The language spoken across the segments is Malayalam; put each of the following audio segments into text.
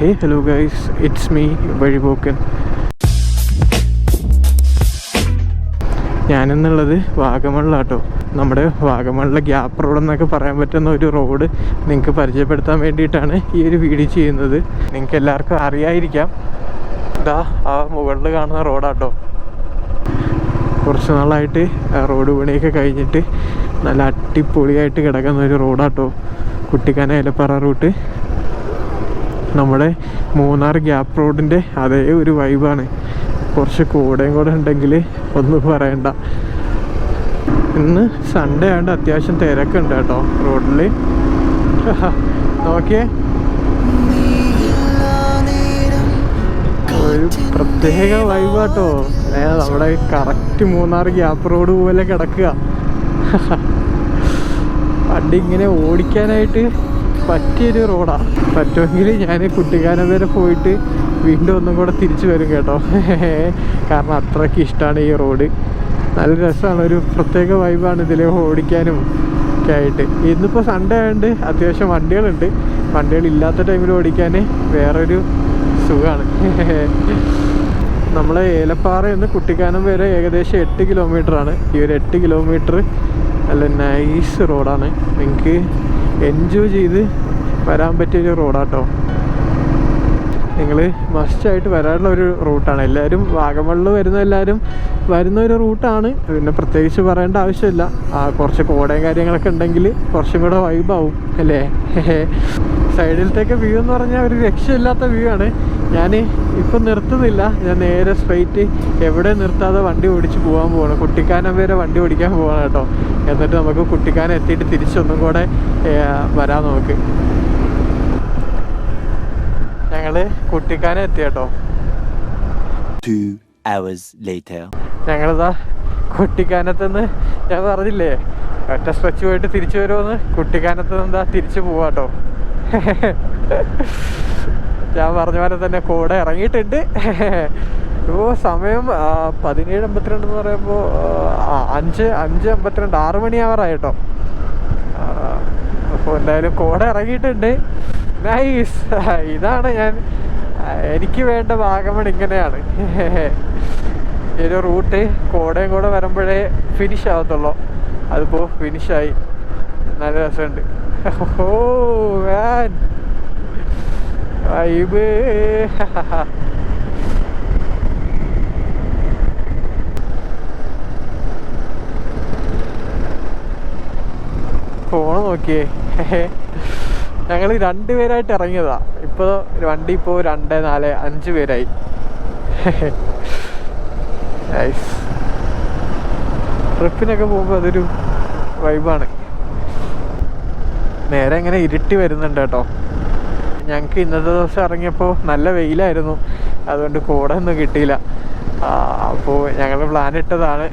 Hey hello guys it's me വഴിപോക്കൻ ഞാനെന്നുള്ളത് വാഗമണിലാട്ടോ. നമ്മുടെ വാഗമണിലെ ഗ്യാപ്പ് റോഡ് എന്നൊക്കെ പറയാൻ പറ്റുന്ന ഒരു റോഡ് നിങ്ങൾക്ക് പരിചയപ്പെടുത്താൻ വേണ്ടിയിട്ടാണ് ഈ ഒരു വീഡിയോ ചെയ്യുന്നത്. നിങ്ങൾക്ക് എല്ലാവർക്കും അറിയായിരിക്കാം. ഇതാ ആ മുകളിൽ കാണുന്ന റോഡാട്ടോ. കുറച്ച് നാളായിട്ട് റോഡ് പണിയൊക്കെ കഴിഞ്ഞിട്ട് നല്ല അടിപൊളിയായിട്ട് കിടക്കുന്ന ഒരു റോഡാട്ടോ. കുട്ടിക്കാന ഇലപ്പറ റൂട്ട്. നമ്മുടെ മൂന്നാർ ഗ്യാപ്പ് റോഡിന്റെ അതേ ഒരു വൈബാണ് കുറച്ച് കൂടെയും കൂടെ ഉണ്ടെങ്കിൽ ഒന്നും പറയണ്ട. ഇന്ന് സൺഡേ ആയതുകൊണ്ട് അത്യാവശ്യം തിരക്കുണ്ട് കേട്ടോ റോഡിൽ നോക്കിയേ. പ്രത്യേക വൈബാട്ടോ ഏ നമ്മുടെ കറക്റ്റ് മൂന്നാർ ഗ്യാപ്പ് റോഡ് പോലെ കിടക്കുക. വണ്ടി ഇങ്ങനെ ഓടിക്കാനായിട്ട് പറ്റിയൊരു റോഡാ. പറ്റുമെങ്കിൽ ഞാൻ കുട്ടിക്കാനം വരെ പോയിട്ട് വീണ്ടും ഒന്നും കൂടെ തിരിച്ചു വരും കേട്ടോ. കാരണം അത്രയ്ക്ക് ഇഷ്ടമാണ് ഈ റോഡ്. നല്ല രസമാണ് ഒരു പ്രത്യേക വൈബാണ് ഇതിൽ ഓടിക്കാനും ഒക്കെ ആയിട്ട്. ഇന്നിപ്പോൾ സൺഡേ ആയതുകൊണ്ട് അത്യാവശ്യം വണ്ടികളുണ്ട്. വണ്ടികൾ ഇല്ലാത്ത ടൈമിൽ ഓടിക്കാൻ വേറൊരു സുഖമാണ് നമ്മളെ ഏലപ്പാറ നിന്ന് കുട്ടിക്കാനം വരെ ഏകദേശം എട്ട് കിലോമീറ്റർ ആണ്. ഈ ഒരു എട്ട് കിലോമീറ്റർ നല്ല നൈസ് റോഡാണ് നിങ്ങൾക്ക് എൻജോയ് ചെയ്ത് വരാൻ പറ്റിയ ഒരു റോഡാട്ടോ നിങ്ങൾ മസ്റ്റായിട്ട് വരാനുള്ള ഒരു റൂട്ടാണ് എല്ലാവരും വാഗമണ്ണിൽ വരുന്ന എല്ലാവരും വരുന്ന ഒരു റൂട്ടാണ് പിന്നെ പ്രത്യേകിച്ച് പറയേണ്ട ആവശ്യമില്ല. കുറച്ച് കോടയും കാര്യങ്ങളൊക്കെ ഉണ്ടെങ്കിൽ കുറച്ചും കൂടെ വൈബാവും അല്ലേ? സൈഡിലത്തേക്ക് വ്യൂ എന്ന് പറഞ്ഞാൽ ഒരു രക്ഷയില്ലാത്ത വ്യൂ ആണ്. ഞാൻ ഇപ്പം നിർത്തുന്നില്ല. ഞാൻ നേരെ സ്ട്രെയിറ്റ് എവിടെ നിർത്താതെ വണ്ടി ഓടിച്ച് പോകാൻ പോകണം കുട്ടിക്കാനം വരെ വണ്ടി ഓടിക്കാൻ പോവാണ് കേട്ടോ. എന്നിട്ട് നമുക്ക് കുട്ടിക്കാനം എത്തിയിട്ട് തിരിച്ചൊന്നും കൂടെ വരാം നമുക്ക്. ഞങ്ങൾ കുട്ടിക്കാനം എത്തി കേട്ടോ. ഞങ്ങളിതാ കുട്ടിക്കാനത്ത് നിന്ന് ഞാൻ പറഞ്ഞില്ലേ ഒറ്റ സ്ട്രെച്ച് പോയിട്ട് തിരിച്ചു വരുമെന്ന് കുട്ടിക്കാനത്ത് നിന്ന് എന്താ തിരിച്ചു പോവാട്ടോ ഞാൻ പറഞ്ഞ പോലെ തന്നെ കൂടെ ഇറങ്ങിയിട്ടുണ്ട്. ഇപ്പോൾ സമയം പതിനേഴ് അമ്പത്തിരണ്ട് എന്ന് പറയുമ്പോൾ അഞ്ച് അഞ്ച് അമ്പത്തിരണ്ട് ആറ് കേട്ടോ അപ്പോൾ എന്തായാലും കൂടെ ഇറങ്ങിയിട്ടുണ്ട്. നൈസ് ഇതാണ് ഞാൻ എനിക്ക് വേണ്ട ഭാഗമൺ ഇങ്ങനെയാണ്. ഈ ഒരു റൂട്ട് കോടയും കൂടെ വരുമ്പോഴേ ഫിനിഷ് ആവത്തുള്ളൂ. അതിപ്പോൾ ഫിനിഷായി നല്ല രസമുണ്ട്. ഓ മാൻ വൈബ് ഫോൺ നോക്കിയേ. ഞങ്ങൾ രണ്ടുപേരായിട്ട് ഇറങ്ങിയതാ. ഇപ്പോൾ വണ്ടി ഇപ്പോൾ രണ്ട് നാല് അഞ്ച് പേരായി. ട്രിപ്പിനൊക്കെ പോകുമ്പോൾ അതൊരു വൈബാണ് നേരെ ഇങ്ങനെ ഇരുട്ടി വരുന്നുണ്ട് കേട്ടോ. ഞങ്ങൾക്ക് ഇന്നത്തെ ദിവസം ഇറങ്ങിയപ്പോൾ നല്ല വെയിലായിരുന്നു. അതുകൊണ്ട് കൂടെ ഒന്നും കിട്ടിയില്ല. അപ്പോൾ ഞങ്ങൾ പ്ലാൻ ഇട്ടതാണ്.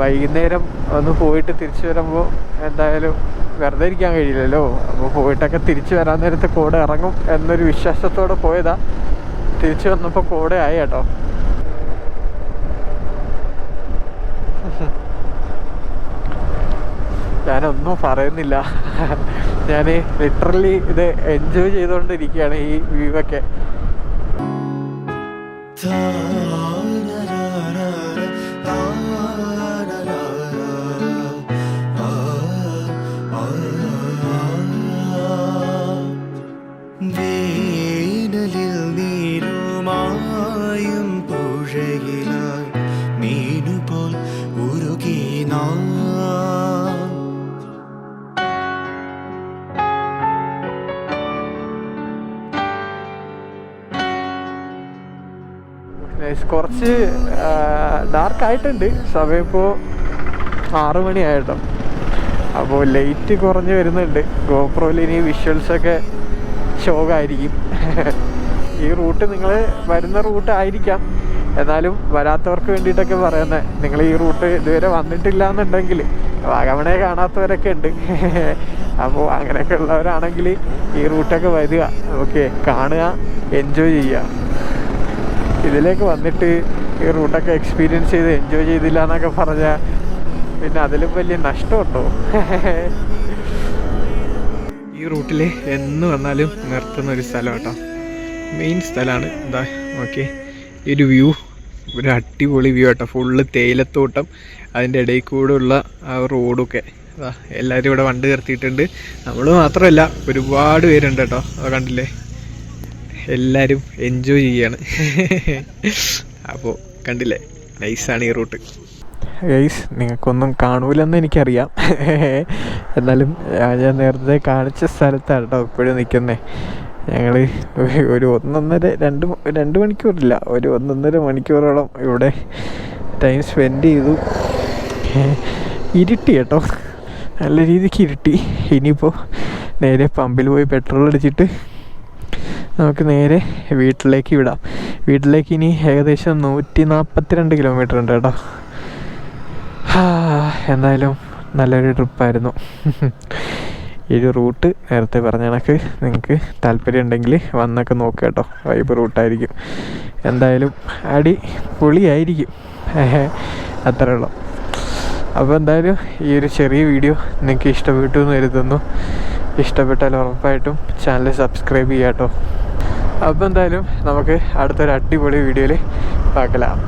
വൈകുന്നേരം ഒന്ന് പോയിട്ട് തിരിച്ചു വരുമ്പോൾ എന്തായാലും വെറുതെ ഇരിക്കാൻ കഴിയില്ലല്ലോ. അപ്പോൾ പോയിട്ടൊക്കെ തിരിച്ചു വരാൻ നേരത്തെ കൂടെ ഇറങ്ങും എന്നൊരു വിശ്വാസത്തോടെ പോയതാ. തിരിച്ചു വന്നപ്പോൾ കൂടെ ആയി കേട്ടോ. ഞാനൊന്നും പറയുന്നില്ല. ഞാൻ ലിറ്ററലി ഇത് എൻജോയ് ചെയ്തുകൊണ്ടിരിക്കുകയാണ് ഈ വ്യൂ ഒക്കെ. Nice. കുറച്ച് ഡാർക്ക് ആയിട്ടുണ്ട്. സമയം ഇപ്പോൾ ആറു മണിയായിട്ടോ അപ്പോൾ ലൈറ്റ് കുറഞ്ഞ് വരുന്നുണ്ട്. ഗോപ്രോയിൽ ഇനി വിഷ്വൽസൊക്കെ ഷോകായിരിക്കും ഈ റൂട്ട് നിങ്ങൾ വരുന്ന റൂട്ട് ആയിരിക്കാം. എന്നാലും വരാത്തവർക്ക് വേണ്ടിയിട്ടൊക്കെ പറയുന്നത് നിങ്ങൾ ഈ റൂട്ട് ഇതുവരെ വന്നിട്ടില്ല എന്നുണ്ടെങ്കിൽ വാഗമണെ കാണാത്തവരൊക്കെ ഉണ്ട്. അപ്പോൾ അങ്ങനെയൊക്കെ ഉള്ളവരാണെങ്കിൽ ഈ റൂട്ടൊക്കെ വരിക. ഓക്കെ കാണുക എൻജോയ് ചെയ്യുക. ഇതിലേക്ക് വന്നിട്ട് ഈ റൂട്ടൊക്കെ എക്സ്പീരിയൻസ് ചെയ്ത് എൻജോയ് ചെയ്തില്ല എന്നൊക്കെ പറഞ്ഞാൽ പിന്നെ അതിലും വലിയ നഷ്ടമുണ്ടോ? ഈ റൂട്ടിൽ എന്ന് വന്നാലും നിർത്തുന്ന ഒരു സ്ഥലം കേട്ടോ മെയിൻ സ്ഥലമാണ്. എന്താ ഓക്കെ ഈ ഒരു വ്യൂ ഒരു അടിപൊളി വ്യൂ കേട്ടോ ഫുള്ള് തേയിലത്തോട്ടം അതിന്റെ ഇടയിൽ ഉള്ള ആ റോഡൊക്കെ. എല്ലാവരും ഇവിടെ വണ്ടി നിർത്തിയിട്ടുണ്ട്. നമ്മൾ മാത്രമല്ല ഒരുപാട് പേരുണ്ട് കേട്ടോ. അത് കണ്ടില്ലേ? എല്ലാവരും എൻജോയ് ചെയ്യാണ്. അപ്പോൾ കണ്ടില്ലേ? നൈസാണ് ഈ റൂട്ട്. ഗൈസ് നിങ്ങൾക്കൊന്നും കാണൂലെന്ന് എനിക്കറിയാം. എന്നാലും ഞാൻ നേരത്തെ കാണിച്ച സ്ഥലത്താണ് കേട്ടോ ഇപ്പോഴും നിൽക്കുന്നത് ഞങ്ങൾ ഒരു ഒന്നൊന്നര രണ്ട് രണ്ട് മണിക്കൂറില്ല. ഒരു ഒന്നൊന്നര മണിക്കൂറോളം ഇവിടെ ടൈം സ്പെൻഡ് ചെയ്തു. ഇരുട്ടി കേട്ടോ. നല്ല രീതിക്ക് ഇരുട്ടി. ഇനിയിപ്പോൾ നേരെ പമ്പിൽ പോയി പെട്രോൾ അടിച്ചിട്ട് നമുക്ക് നേരെ വീട്ടിലേക്ക് വിടാം. വീട്ടിലേക്ക് ഇനി ഏകദേശം നൂറ്റി നാൽപ്പത്തിരണ്ട് കിലോമീറ്റർ ഉണ്ട് കേട്ടോ. എന്തായാലും നല്ലൊരു ട്രിപ്പായിരുന്നു ഈ റൂട്ട് നേരത്തെ പറഞ്ഞ കണക്ക് നിങ്ങൾക്ക് താല്പര്യം ഉണ്ടെങ്കിൽ വന്നൊക്കെ നോക്കുക കേട്ടോ. വൈബ് റൂട്ടായിരിക്കും എന്തായാലും അടി പൊളിയായിരിക്കും അത്രേ ഉള്ളൂ. അപ്പോൾ എന്തായാലും ഈ ഒരു ചെറിയ വീഡിയോ നിങ്ങൾക്ക് ഇഷ്ടപ്പെട്ടു എന്ന് കരുതുന്നു. ഇഷ്ടപ്പെട്ടാൽ ഉറപ്പായിട്ടും ചാനൽ സബ്സ്ക്രൈബ് ചെയ്യാം കേട്ടോ അപ്പോൾ എന്തായാലും നമുക്ക് അടുത്തൊരു അടിപൊളി വീഡിയോയിൽ പാക്കലാം.